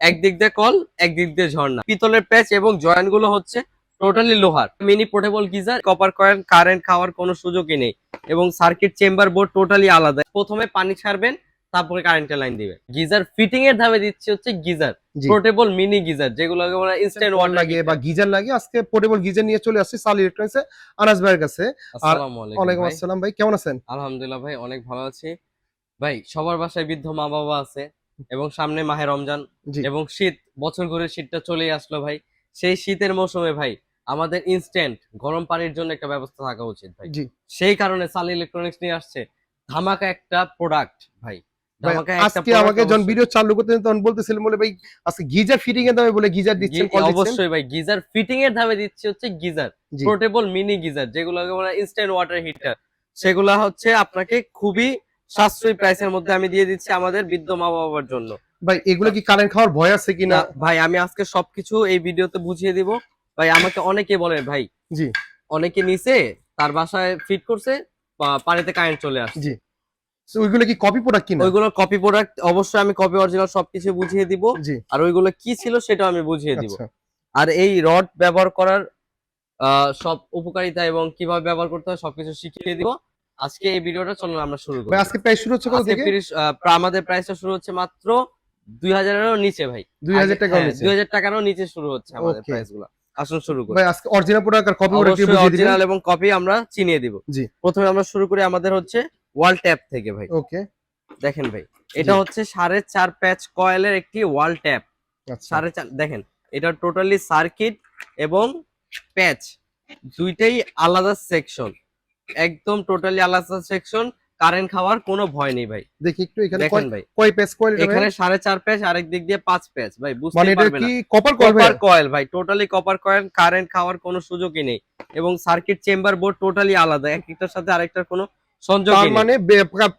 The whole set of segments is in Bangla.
একদিক দিয়ে কল একদিক দিয়ে ঝর্ণা। পিতলের প্যাচ এবং জয়েন্টগুলো হচ্ছে টোটালি লোহার। Mini portable geyser copper coin current খাওয়ার কোনো সুযোগই নেই এবং সার্কিট চেম্বার বোর্ড টোটালি আলাদা। প্রথমে পানি ছাড়বেন তারপরে কারেন্টের লাইন দিবেন। গিজার ফিটিং এর দামে দিচ্ছে হচ্ছে গিজার। পোর্টেবল মিনি গিজার যেগুলো আমরা ইনস্ট্যান্ট ওয়ান লাগিয়ে বা গিজার লাগিয়ে আজকে পোর্টেবল গিজার নিয়ে চলে আসছি সাল ইলেকট্রনিক্স এ আনাস ভাইয়ের কাছে। আসসালামু আলাইকুম ওয়ালাইকুম। আসসালাম ভাই কেমন আছেন? আলহামদুলিল্লাহ ভাই অনেক ভালো আছি। ভাই সবার বাসায় বৃদ্ধ মা বাবা আছে। এবং সামনে মাহে রমজান এবং শীত বছর ঘুরে শীতটা চলে আসলো ভাই। সেই শীতের মৌসুমে ভাই আমাদের ইনস্ট্যান্ট গরম পানির জন্য একটা ব্যবস্থা থাকা উচিত ভাই। সেই কারণে সাল ইলেকট্রনিক্স নিয়ে আসছে। ধামাকা একটা প্রোডাক্ট ভাই। আজকে আমাকে যখন ভিডিও চালু করতে তখন বলতেছিলেন বলে ভাই আজকে গিজার ফিটিং এর দামে বলে গিজার দিচ্ছেন অবশ্যই ভাই গিজার ফিটিং এর দামে দিচ্ছে হচ্ছে গিজার। পোর্টেবল মিনি গিজার যেগুলো আমরা ইনস্ট্যান্ট ওয়াটার হিটার সেগুলা হচ্ছে আপনাকে খুবই সাশ্রয়ী প্রাইসের মধ্যে আমি দিয়ে দিচ্ছি আমাদের বৃদ্ধ মা বাবার জন্য। ভাই এগুলো কি কারেন্ট খাওয়ার ভয় আছে কিনা? ভাই আমি আজকে সবকিছু এই ভিডিওতে বুঝিয়ে দিব। ভাই আমাকে অনেকে বলে ভাই জি। অনেকে নিছে তার বাসায় ফিট করছে পানিতে কারেন্ট চলে আসছে। জি। ওইগুলো কি কপি প্রোডাক্ট কিনা? ওইগুলো কপি প্রোডাক্ট অবশ্যই আমি কপি অরিজিনাল সবকিছু বুঝিয়ে দিব। জি। আর ওইগুলো কি ছিল সেটাও আমি বুঝিয়ে দিব। আচ্ছা। আর এই রড ব্যবহার করার আহ, সব উপকারিতা এবং কীভাবে ব্যবহার করতে হয় সবকিছু শিখিয়ে দিব। আজকে এই ভিডিওটা চলুন আমরা শুরু করি। আজকে প্রাইস শুরু হচ্ছে কত থেকে? আমাদের প্রাইসটা শুরু হচ্ছে মাত্র দুই হাজারেরও নিচে ভাই। দুই হাজার টাকা দুই হাজার টাকারও নিচে শুরু হচ্ছে আমাদের Okay. প্রাইসগুলো আসুন শুরু করি। ভাই আজকে অরিজিনাল প্রোডাক্ট আর কপি প্রোডাক্ট বুঝিয়ে দিবেন? অরিজিনাল এবং কপি আমরা চিনিয়ে দিব। জি। প্রথমে আমরা শুরু করি আমাদের হচ্ছে ওয়াল ট্যাপ থেকে ভাই। ওকে দেখেন ভাই এটা হচ্ছে সাড়ে চার প্যাচ কয়েলের একটি ওয়াল ট্যাপ আচ্ছা। সাড়ে চার দেখেন এটা টোটালি সার্কিট এবং প্যাচ। দুইটাই আলাদা সেকশন একদম টোটালি আলাদা সেকশন কারেন্ট খাওয়ার কোনো ভয় নেই ভাই। দেখি একটু এখানে দেখেন ভাই। কয় পেজ কয় এখানে সাড়ে চার প্যাচ আরেক দিক দিয়ে পাঁচ প্যাচ ভাই মানে বুঝতে এটা পারবেন কি কপার কপার কয়েল ভাই? টোটালি কপার কয়েল কারেন্ট খাওয়ার কোনো সুযোগই নেই। এবং সার্কিট চেম্বার বোর্ড টোটালি আলাদা। একটার সাথে আরেকটার কোনো সংযোগ তার মানে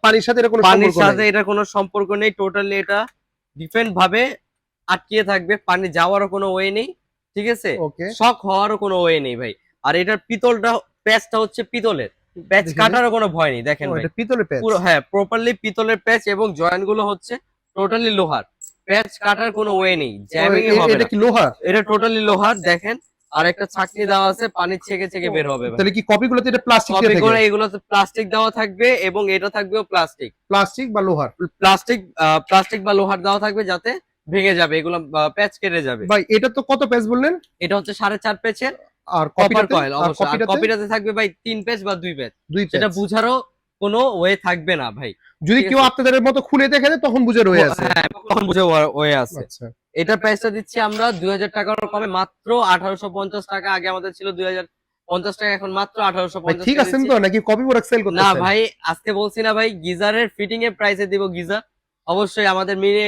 পানির সাথে এটা কোনো পানির সাথে এটা কোনো সম্পর্ক নেই। টোটালি এটা ডিফেন্ড ভাবে আটকিয়ে থাকবে। পানি যাওয়ারও কোনো ওয়ে নেই। ঠিক আছে? শক হওয়ারও কোনো ওয়ে নেই ভাই। আর এটার পিতলটা প্যাচটা হচ্ছে পিতলের। প্যাচ কাটারও কোনো ভয় নেই দেখেন ভাই। এটা পিতলের পেজ পুরো হ্যাঁ প্রপারলি পিতলের প্যাচ এবং জয়েন্টগুলো হচ্ছে টোটালি লোহার। প্যাচ কাটার কোনো ওয়ে নেই জ্যামিং হবে এটা কি লোহা এটা টোটালি লোহার দেখেন আর একটা ছাকনি দেওয়া আছে পানি ছেকে ছেকে বের হবে তাহলে কি কপি গুলোতে এটা প্লাস্টিক দিয়ে করে থাকে? এগুলোতে প্লাস্টিক দেওয়া থাকবে এবং এটা থাকবেও প্লাস্টিক প্লাস্টিক বা লোহার? প্লাস্টিক প্লাস্টিক বা লোহার দেওয়া থাকবে যাতে ভেঙে যাবে এগুলো প্যাচ কেটে যাবে। ভাই এটা তো কত পেজ বললেন? এটা হচ্ছে সাড়ে চার পেজের আর কপার কয়েল অবশ্যই। কপিটাতে থাকবে ভাই তিন পেজ বা দুই পেজ দুই সেটা বুঝারও কোনো ওয়ে থাকবে না ভাই। যদি কেউ আপনাদের মতো খুলে দেখে তখন বুঝে রয়ে আছে। হ্যাঁ তখন বুঝে ওয়ে আছে। আচ্ছা। এটা প্রাইসটা দিচ্ছি আমরা দুই হাজার টাকার কমে মাত্র আঠারোশো পঞ্চাশ টাকা। আগে আমাদের ছিল দুই হাজার পঞ্চাশ টাকা এখন মাত্র আঠারোশো ঠিক আছেন তো? নাকি কপি প্রোডাক্ট সেল করতে না ভাই আজকে বলছি না ভাই গিজারের ফিটিং এর প্রাইসে দিব গিজার অবশ্যই আমাদের মিনি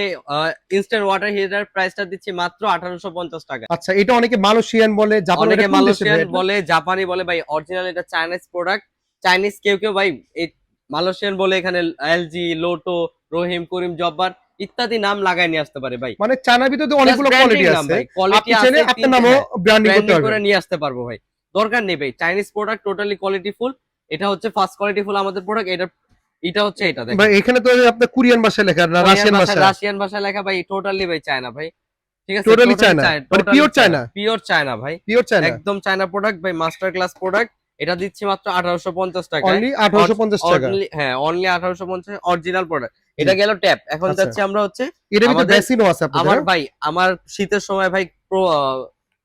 ইনস্ট্যান্ট ওয়াটার হিটার প্রাইসটা দিচ্ছি মাত্র আঠারোশো পঞ্চাশ টাকা। আচ্ছা এটা অনেকে মালয়েশিয়ান বলে জাপান অনেকে মালয়েশিয়ান বলে জাপানি বলে ভাই অরিজিনাল এটা চাইনিজ প্রোডাক্ট চাইনিজ কেউ কেউ ভাই এই মালয়েশিয়ান বলে এখানে এলজি লোটো রহিম করিম জব্বার ইত্যাদি নাম লাগাই নিয়ে আসতে পারে ভাই। মানে চায়নার ভিতরে অনেকগুলো কোয়ালিটি আছে। কোয়ালিটি আপনি আপনার নামও ব্র্যান্ডিং করতে ব্র্যান্ডিং করে নিয়ে আসতে পারব ভাই। দরকার নেই ভাই Chinese product totally quality full এটা হচ্ছে ফার্স্ট কোয়ালিটি ফুল আমাদের প্রোডাক্ট এটা এটা হচ্ছে এটা দেখেন। ভাই এখানে তো আপনার কোরিয়ান ভাষায় লেখা না রাশিয়ান ভাষা রাশিয়ান ভাষায় লেখা ভাই টোটালি ভাই চায়না ভাই। ঠিক আছে? Totally China, মানে pure China? পিওর চায়না ভাই। পিওর চায়না একদম চায়না প্রোডাক্ট ভাই মাস্টার ক্লাস প্রোডাক্ট এটা দিচ্ছি মাত্র আঠারোশো পঞ্চাশ টাকা অনলি 1850 টাকা। হ্যাঁ অনলি আঠারোশো পঞ্চাশ অরিজিনাল প্রোডাক্ট এটা গেল ট্যাপ এখন আচ্ছা। যাচ্ছে আমরা হচ্ছে এটা আমাদের- বেসিনও আছে আমার ভাই আমার শীতের সময় ভাই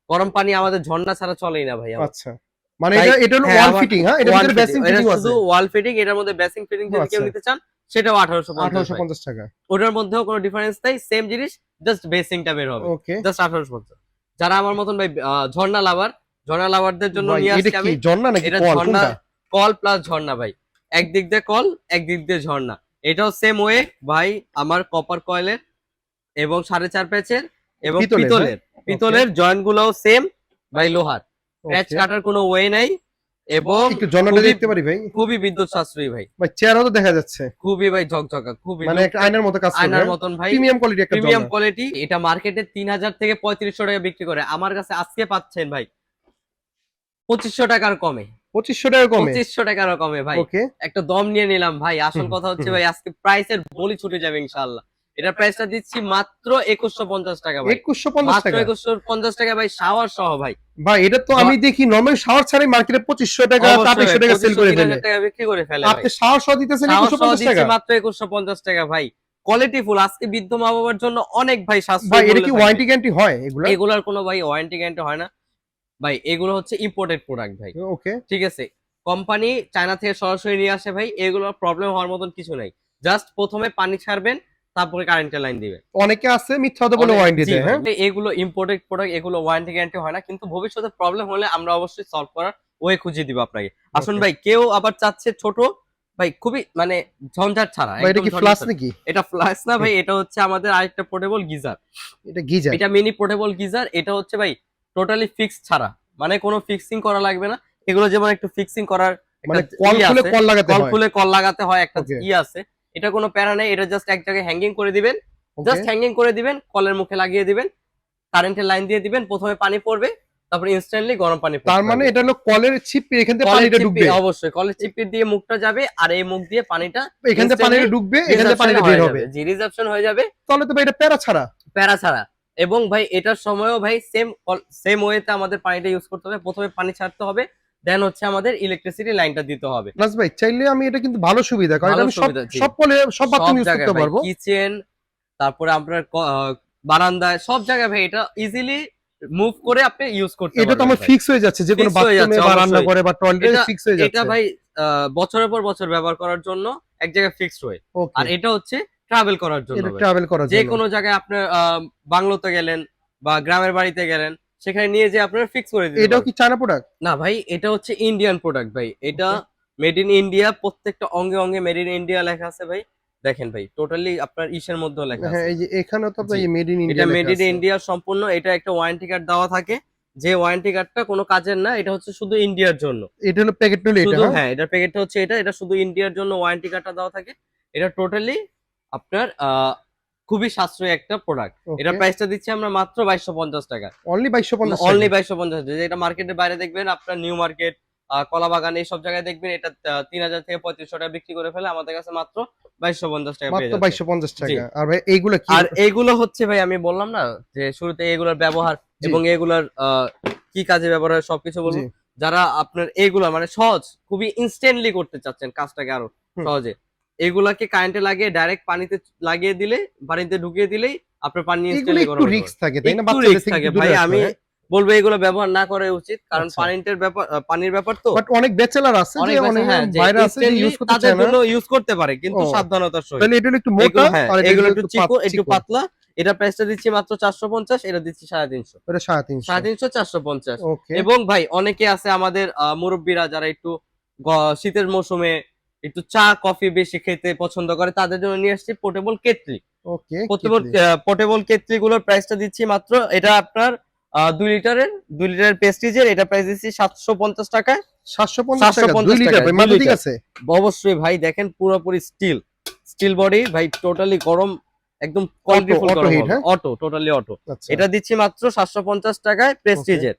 গরম পানি আমাদের ঝর্ণা ছাড়া চলেই না ভাই আচ্ছা। মানে এটা এটা হলো হ্যাঁ, ওয়াল ফিটিং হ্যাঁ এটার Wall ভিতরে এটা ফিটিং আছে। শুধু ওয়াল ফিটিং এটার মধ্যে বেসিং ফিটিং যদি কেউ আচ্ছা। নিতে চান সেটাও আঠারোশো পঞ্চাশ 1850 টাকা। ওটার মধ্যেও কোনো ডিফারেন্স নাই সেম জিনিস জাস্ট বেসিংটা বের হবে। ওকে জাস্ট আঠারোশো পঞ্চাশ। যারা আমার মতন ভাই ঝর্ণা লাভার ঝর্ণা লাভারদের জন্য নিয়ে আসছি আমি ঝর্ণা নাকি কল? কোনটা? কল প্লাস ঝর্ণা ভাই। একদিক দিয়ে কল একদিক দিয়ে ঝর্ণা। এটাও সেম ওয়ে ভাই আমার কপার কয়েলের এবং সাড়ে চার প্যাচের এবং পিতলের, পিতলের। পিতলের জয়েন্ট গুলোও সেম ভাই লোহার। প্যাচ কাটার কোনো ওয়ে নাই এবং একটু খুবই- দেখতে পারি ভাই। খুবই বিদ্যুৎ সাশ্রয়ী ভাই। ভাই চেহারাও তো দেখা যাচ্ছে। খুবই ভাই ঝকঝকা খুবই মানে একটা আয়নার মতো কাজ আয়নার মতন ভাই। প্রিমিয়াম কোয়ালিটি একটা প্রিমিয়াম কোয়ালিটি এটা মার্কেটে তিন হাজার থেকে পঁয়ত্রিশশো টাকা বিক্রি করে। আমার কাছে আজকে পাচ্ছেন ভাই পঁচিশশো টাকার কমে। 2500 টাকা কমে? পঁচিশশো টাকার কমে ভাই। ওকে একটা দম নিয়ে নিলাম ভাই। আসল কথা হচ্ছে ভাই আজকে প্রাইসের বলি ছুটে যাবে ইনশাল্লাহ এটার প্রাইসটা দিচ্ছি মাত্র একুশশো পঞ্চাশ টাকা ভাই। একুশশো পঞ্চাশ টাকা। একুশশো পঞ্চাশ টাকা ভাই শাওয়ার সহ ভাই। ভাই এটা তো আমি দেখি নর্মাল শাওয়ার ছাড়াই মার্কেটে পঁচিশশো টাকা তেইশশো টাকা সেল করে 3000 ফেলে। টাকা বিক্রি করে ফেলে ভাই। আপনি শাওয়ার সহ দিতেছেন একুশশো পঞ্চাশ টাকা? মাত্র একুশশো পঞ্চাশ টাকা ভাই। কোয়ালিটি ফুল আজকে বৃদ্ধ মা বাবার জন্য অনেক ভাই সাশ্রয় ভাই এটা কি ওয়ারেন্টি গ্যারান্টি হয় এগুলো? এগুলার কোনো ভাই ওয়ারেন্টি গ্যারান্টি হয় না। ভাই এগুলো হচ্ছে ইম্পোর্টেড প্রোডাক্ট ভাই। ওকে ঠিক আছে। কোম্পানি চায়না থেকে সরাসরি নিয়ে আসে ভাই। এগুলোর প্রবলেম হওয়ার মতন কিছু নাই। জাস্ট প্রথমে পানি ছাড়বেন তারপরে কারেন্টের লাইন দিবেন অনেকে আছে মিথ্যা কথা বলে ওয়ারেন্টি দেয় হ্যাঁ? এগুলো ইম্পোর্টেড প্রোডাক্ট এগুলো ওয়ারেন্টি গ্যারান্টি হয় না কিন্তু ভবিষ্যতে প্রবলেম হলে আমরা অবশ্যই সলভ করার ওয়ে খুঁজে দিব আপনাকে। আসুন ভাই কেউ আবার চাচ্ছে ছোট ভাই খুবই মানে ঝঞ্ঝাট ছাড়া এটা কি ফ্লাশ নাকি? এটা ফ্লাশ না ভাই এটা হচ্ছে আমাদের আরেকটা পোর্টেবল গিজার। এটা গিজার। এটা মিনি পোর্টেবল গিজার এটা হচ্ছে ভাই টোটালি ফিক্স ছাড়া। মানে কোনো ফিক্সিং করা লাগবে না। এগুলো যেমন একটু ফিক্সিং করার মানে কল খুলে কল লাগাতে কল হয়। খুলে কল লাগাতে হয় একটা. ই আছে। এটা কোনো প্যারা নেই এটা জাস্ট এক জায়গায় হ্যাঙ্গিং করে দিবেন। জাস্ট হ্যাঙ্গিং করে দিবেন কলের মুখে লাগিয়ে দিবেন কারেন্টের লাইন দিয়ে দিবেন প্রথমে পানি পড়বে তারপর ইনস্ট্যান্টলি গরম পানি তার মানে এটা হলো কলের চিপ এখান থেকে পানিটা ঢুকবে। অবশ্যই কলের চিপে দিয়ে মুখটা যাবে আর এই মুখ দিয়ে পানিটা এখান থেকে পানিটা ঢুকবে এখান থেকে পানিটা বের হবে। জি রিসেপশন হয়ে যাবে। তাহলে তো ভাই এটা প্যারা ছাড়া। প্যারা ছাড়া। এবং ভাই এটার সময়ও ভাই সেম সেম ওয়েতে আমাদের পানিটা ইউজ করতে হবে। প্রথমে পানি ছাড়তে হবে দেন হচ্ছে আমাদের ইলেকট্রিসিটি লাইনটা দিতে হবে। নাজ ভাই চাইলে আমি এটা কিন্তু ভালো সুবিধা কারণ আমি সব সব কলে সব বাথরুম ইউজ করতে পারব। কিচেন তারপরে আপনার বারান্দায় সব জায়গায় ভাই এটা ইজিলি মুভ করে আপনি ইউজ করতে এটা তো আমার ফিক্স হয়ে যাচ্ছে যে কোনো বাথরুমে যাচ্ছে, বা রান্না করে বা টয়লেটে ফিক্স হয়ে যাচ্ছে। এটা ভাই বছরের পর বছর ব্যবহার করার জন্য এক জায়গায় ফিক্সড হয়ে আর এটা হচ্ছে ট্রাভেল করার জন্য ট্রাভেল করার যে কোনো জায়গায় আপনার আহ, বাংলোতে গেলেন বা গ্রামের বাড়িতে গেলেন সেখানে নিয়ে যে আপনারা ফিক্স করে দিতে এটাও কি চায়না প্রোডাক্ট না ভাই এটা হচ্ছে ইন্ডিয়ান প্রোডাক্ট ভাই। এটা মেড ইন ইন্ডিয়া প্রত্যেকটা অঙ্গে অঙ্গে মেড ইন ইন্ডিয়া লেখা আছে ভাই। দেখেন ভাই টোটালি আপনার ইসের মধ্যেও লেখা আছে। হ্যাঁ এই যে এখানে তো জি। মেড ইন ইন্ডিয়া এটা মেড ইন ইন্ডিয়া সম্পূর্ণ এটা একটা ওয়ারেন্টি কার্ড দেওয়া থাকে। যে ওয়ারেন্টি কার্ডটা কোনো কাজের না এটা হচ্ছে শুধু ইন্ডিয়ার জন্য। এটা হলো প্যাকেট নিলে এটা হ্যাঁ? এটা এটার প্যাকেটটা হচ্ছে এটা এটা শুধু ইন্ডিয়ার জন্য ওয়ারেন্টি কার্ডটা দেওয়া থাকে। এটা টোটালি আপনার আহ, খুবই সাশ্রয়ী একটা প্রোডাক্ট এটার প্রাইসটা দিচ্ছি আমরা মাত্র বাইশশো পঞ্চাশ টাকা। অনলি বাইশশো পঞ্চাশ অনলি বাইশশো পঞ্চাশ যেটা মার্কেটের বাইরে দেখবেন আপনার নিউ মার্কেট কলা বাগান এইসব জায়গায় দেখবেন এটা তিন হাজার থেকে পঁয়ত্রিশশো টাকা বিক্রি করে ফেলে আমাদের কাছে মাত্র বাইশশো পঞ্চাশ টাকা মাত্র। বাইশশো পঞ্চাশ টাকা। আর ভাই এইগুলো কি? আর এইগুলো হচ্ছে ভাই আমি বললাম না যে শুরুতে এগুলোর ব্যবহার এবং এগুলার আহ, কি কাজে ব্যবহার হয় সবকিছু বলব। জি। যারা আপনার এইগুলা মানে সহজ খুবই ইনস্ট্যান্টলি করতে চাচ্ছেন কাজটাকে আরও সহজে। এগুলাকে কারেন্টে লাগিয়ে ডাইরেক্ট পানিতে লাগিয়ে দিলে পানিতে ঢুকিয়ে দিলেই আপনার পানি ইনস্ট্যান্টলি একটু রিস্ক থাকে তাই না? বাচ্চাদের থেকে ভাই আমি বলব এগুলো ব্যবহার না করা উচিত কারণ আচ্ছা। পানির ব্যাপার পানির ব্যাপার তো। বাট অনেক ব্যাচেলার আছে যে অনেক হ্যাঁ, বাইরে আছে ইউজ করতে চায় না। ইউজ করতে পারে কিন্তু সাবধানতার সহিত। তাহলে এটা একটু মোটা হ্যাঁ আর এগুলো একটু চিকন একটু পাতলা। এটা প্রাইসটা দিচ্ছি মাত্র চারশো পঞ্চাশ এটা দিচ্ছি সাড়ে তিনশো। এটা সাড়ে তিনশো। সাড়ে তিনশো চারশো পঞ্চাশ। ওকে এবং ভাই অনেকে আছে আমাদের মুরব্বীরা যারা একটু শীতের মৌসুমে একটু চা কফি বেশি খেতে পছন্দ করে তাদের জন্য নিয়ে আসছি portable kettle okay portable portable kettle গুলোর প্রাইসটা দিচ্ছি মাত্র এটা আপনার দুই লিটারের দুই লিটারের পেস্টিজের এটা প্রাইস দিচ্ছি সাতশো পঞ্চাশ টাকায়। সাতশো পঞ্চাশ টাকা 750 দুই লিটার টাকা, ভাই দুই মাথা ঠিক লিটার। আছে। অবশ্যই ভাই দেখেন পুরোপুরি স্টিল স্টিল বডি ভাই টোটালি গরম একদম? অটো টোটালি অটো আচ্ছা। এটা দিচ্ছি মাত্র সাতশো পঞ্চাশ টাকায় প্রেস্টিজের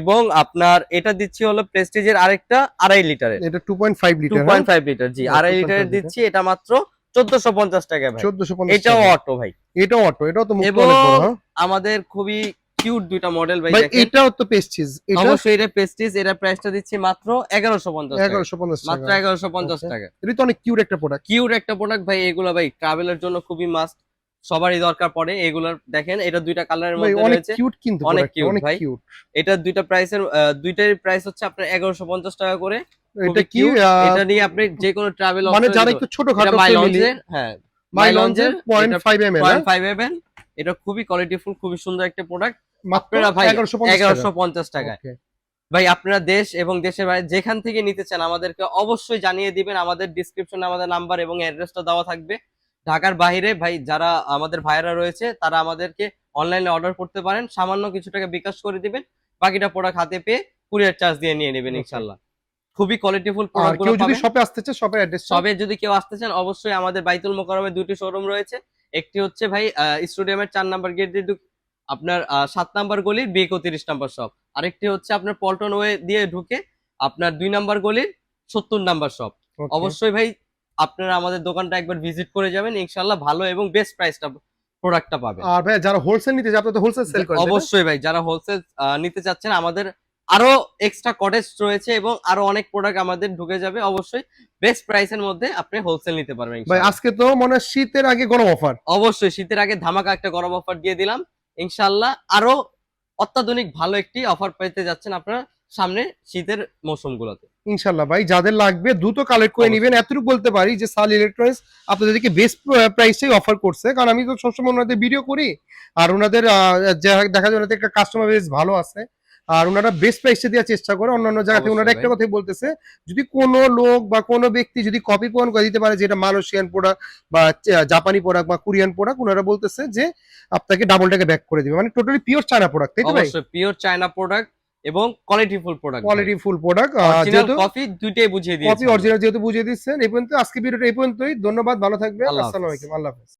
এবং আপনার এটা দিচ্ছি হলো প্রেস্টিজের আরেকটা আড়াই লিটারের। এটা two point five two litre point five litre জি হ্যাঁ, আড়াই লিটারের লিটার। দিচ্ছি এটা মাত্র চোদ্দশো পঞ্চাশ টাকা ভাই। চোদ্দশো এটাও অটো ভাই। এটাও অটো এটাও তো এবং অনেক বড় হ্যাঁ? আমাদের খুবই কিউট দুইটা মডেল ভাই এটাও তো পেস্টিস এটা অবশ্যই এটা প্রেস্টিজ এটা প্রাইসটা দিচ্ছি মাত্র টাকা. টাকা এটা তো অনেক কিউট একটা প্রোডাক্ট কিউট একটা প্রোডাক্ট ভাই এগুলো ভাই ট্রাভেলের জন্য খুবই মাস্ট সবারই দরকার পড়ে এগুলোর দেখেন এটা দুইটা কালারের মধ্যে অনেক রয়েছে। কিউট কিন্তু অনেক ভাই। কিউট এটা দুইটা প্রাইসের দুইটার প্রাইস হচ্ছে আপনার এগারোশো পঞ্চাশ টাকা করে। এটা কি এটা নিয়ে আপনি যে কোনো ট্রাভেল মানে যারা একটু ছোট খাটো মাই ফ্যামিলি হ্যাঁ my M L point five even এটা খুবই কোয়ালিটিফুল খুবই সুন্দর একটা প্রোডাক্ট মাত্র আপনারা ভাই এগারোশো পঞ্চাশ এগারোশো টাকা পঞ্চাশ টাকায়। ভাই আপনারা দেশ এবং দেশের বাইরে যেখান থেকে নিতে চান আমাদেরকে অবশ্যই জানিয়ে দিবেন। আমাদের ডিসক্রিপশনে আমাদের নাম্বার এবং অ্যাড্রেসটা দেওয়া থাকবে। ঢাকার বাইরে ভাই যারা আমাদের ভাইরা রয়েছে তারা আমাদেরকে অনলাইনে অর্ডার করতে পারেন। সামান্য কিছু টাকা বিকাশ করে দিবেন বাকিটা প্রোডাক্ট হাতে পেয়ে কুরিয়ার চার্জ দিয়ে নিয়ে নেবেন ইনশাল্লাহ খুবই কোয়ালিটিফুল আর যদি শপে আসতে চায় শপের অ্যাড্রেস সবে যদি কেউ আসতে চান অবশ্যই আমাদের বাইতুল মোকারমে দুটি শোরুম রয়েছে। একটি হচ্ছে ভাই স্টেডিয়ামের চার নাম্বার গেট দিয়ে আপনার সাত নাম্বার গলির বি একত্রিশ নাম্বার শপ আরেকটি হচ্ছে আপনার পল্টন ওয়ে দিয়ে ঢুকে আপনার দুই নাম্বার গলির সত্তর নাম্বার শপ অবশ্যই ভাই আপনারা আমাদের দোকানটা একবার ভিজিট করে যাবেন ইনশাল্লাহ ভালো এবং বেস্ট প্রাইসটা প্রোডাক্টটা পাবেন। আর ভাই যারা হোলসেল নিতে চায় আপনারা তো হোলসেল সেল করেন অবশ্যই ভাই যারা হোলসেল নিতে চাচ্ছেন আমাদের আরও এক্সট্রা কটেজ রয়েছে এবং আরও অনেক প্রোডাক্ট আমাদের ঢুকে যাবে অবশ্যই বেস্ট প্রাইসের মধ্যে আপনি হোলসেল নিতে পারবেন ভাই আজকে তো মনে হয় শীতের আগে গরম অফার অবশ্যই শীতের আগে ধামাকা একটা গরম অফার দিয়ে দিলাম ইনশাল্লাহ আরও অত্যাধুনিক ভালো একটি অফার পেতে যাচ্ছেন আপনারা। সামনে শীতের মৌসুমগুলোতে। ইনশাল্লাহ ভাই যাদের লাগবে দ্রুত কালেক্ট করে। নেবেন। এতটুকু বলতে পারি যে সাল ইলেকট্রনিক্স আপনাদেরকে বেস্ট প্রাইসেই অফার করছে। কারণ আমি তো সবসময় ওনাদের ভিডিও করি। আর ওনাদের দেখা যায় ওনাদের একটা কাস্টমার বেস ভালো আছে। আর ওনারা বেস্ট প্রাইসে দেওয়ার চেষ্টা করে। অন্যান্য জায়গা থেকে ওনারা একটা। কথাই বলতেছে যদি কোনো লোক বা কোনো ব্যক্তি যদি কপি প্রমাণ করে দিতে পারে যে এটা মালয়েশিয়ান প্রোডাক্ট বা জাপানি প্রোডাক্ট বা কোরিয়ান প্রোডাক্ট ওনারা বলতেছে যে আপনাকে ডাবল টাকা ব্যাক করে দিবে। মানে টোটালি পিওর চায়না প্রোডাক্ট তাই তো ভাই? পিওর চায়না প্রোডাক্ট এবং quality full product quality full product যেহেতু কফি দুইটাই বুঝিয়ে দিয়েছি অরিজিনাল যেহেতু বুঝিয়ে দিচ্ছেন এই পর্যন্ত আজকে ভিডিওটা এই পর্যন্তই। ধন্যবাদ ভালো থাকবেন। আসসালামু। আলাইকুম আল্লাহ হাফেজ।